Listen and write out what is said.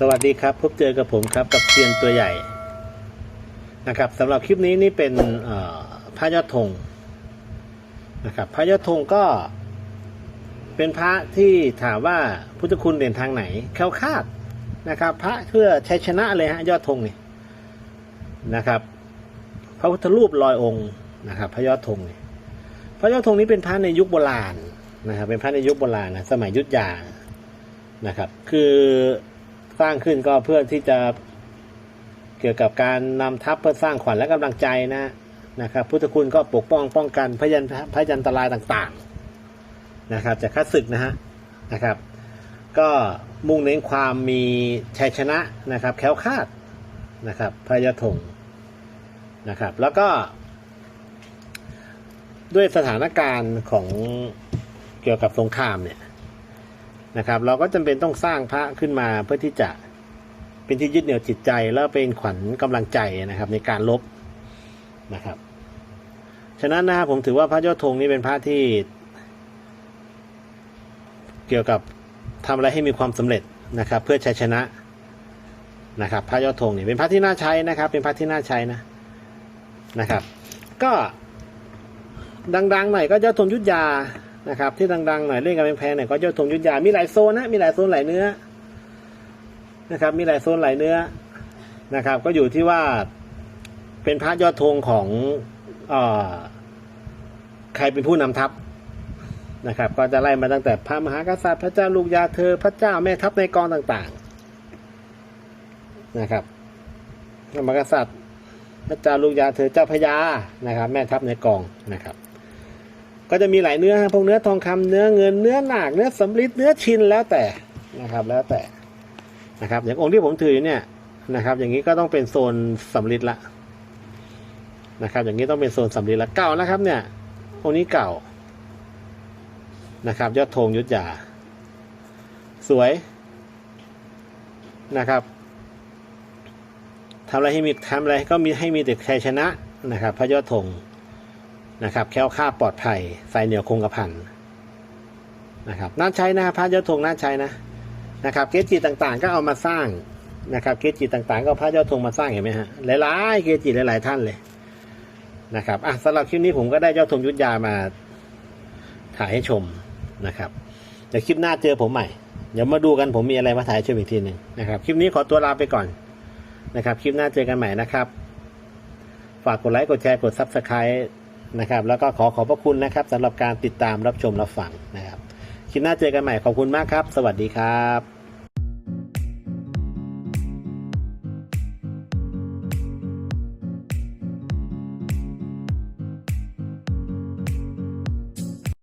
สวัสดีครับ พบเจอกับผมครับกับเซียนตัวใหญ่นะครับสำหรับคลิปนี้นี่เป็นพระยอดธงนะครับพระยอดธงก็ เป็นพระที่ถามว่าพุทธคุณเด่นทางไหนแค้วคาดนะครับ พระเพื่อชัยชนะเลยฮะยอดธงนี่นะครับ พระพุทธรูปลอยองค์นะครับ พระยอดธงนี่พระยอดธงนี้เป็นพระในยุคโบราณนะครับ เป็นพระในยุคโบราณนะสมัยยุทธยานะครับ คือ สร้างขึ้นก็เพื่อที่จะเกี่ยวกับการนำทัพเพื่อสร้างขวัญและกำลังใจนะนะครับพุทธคุณก็ปกป้องป้องกันพยันพยันตรายต่างๆนะครับจากข้าศึกนะฮะนะครับ ก็มุ่งเน้นความมีชัยชนะนะครับแคล้วคาดนะครับพยาธงนะครับ แล้วก็ ด้วยสถานการณ์ของเกี่ยวกับสงครามเนี่ย นะครับ เราก็จำเป็นต้องสร้างพระขึ้นมาเพื่อที่จะเป็นที่ยึดเหนี่ยวจิตใจ แล้วเป็นขวัญกำลังใจนะครับ ในการลบนะครับ ฉะนั้นนะครับผมถือว่าพระยอดธงนี้เป็นพระที่ เกี่ยวกับทำอะไรให้มีความสำเร็จนะครับ เพื่อชัยชนะนะครับพระยอดธงเนี่ยเป็นพระที่น่าใช้นะครับ เป็นพระที่น่าใช้นะนะครับ ก็ดังๆหน่อยก็ยอดธงยุทธยา นะครับ ที่ดังๆหน่อยเล่นกันแพงๆหน่อยก็ยอดธงยุทธยา มีหลายโซนนะมีหลายโซนหลายเนื้อนะครับ มีหลายโซนหลายเนื้อนะครับ ก็อยู่ที่ว่าเป็นพระยอดธงของอใครเป็นผู้นำทัพนะครับ ก็จะไล่มาตั้งแต่พระมหากษัตริย์พระเจ้าลูกยาเธอ พระเจ้าแม่ทัพในกองต่างๆนะครับพระมหากษัตริย์พระเจ้าลูกยาเธอเจ้าพญานะครับ แม่ทัพในกองนะครับ ก็จะมีหลายเนื้อพวกเนื้อทองคำเนื้อเงินเนื้อหนากเนื้อสำลิดเนื้อชินแล้วแต่นะครับแล้วแต่นะครับ อย่างองค์ที่ผมถืออยู่เนี่ยนะครับ อย่างนี้ก็ต้องเป็นโซนสำลิดละนะครับ อย่างนี้ต้องเป็นโซนสำลิดละเก่านะครับ เนี่ยองค์นี้เก่านะครับยอดธงยุทธยาสวยนะครับทำอะไรให้มีทำอะไรก็มีให้มีแต่ชัยชนะนะครับ พระยอดธง นะครับ แค้วคลาปลอดภัยใส่เหนียวคงกระพันนะครับน่าใช้นะพระยอดธงน่าใช้นะนะครับ เกจิต่างๆ ก็เอามาสร้างนะครับ เกจิต่างๆ ก็เอาพระยอดธงมาสร้างเห็นไหมฮะหลายๆเกจิหลายๆท่านเลยนะครับอะสำหรับคลิปนี้ผมก็ได้ยอดธงยุทธยามาถ่ายให้ชมนะครับเดี๋ยวคลิปหน้าเจอผมใหม่ เดี๋ยวมาดูกันผมมีอะไรมาถ่ายชมอีกทีหนึ่งนะครับ คลิปนี้ขอตัวลาไปก่อนนะครับ คลิปหน้าเจอกันใหม่นะครับ ฝากกดไลค์ กดแชร์ กด Subscribe นะครับ แล้วก็ขอขอบพระคุณนะครับสำหรับการติดตามรับชมรับฟังนะครับคลิปหน้าเจอกันใหม่ขอบคุณมากครับ สวัสดีครับ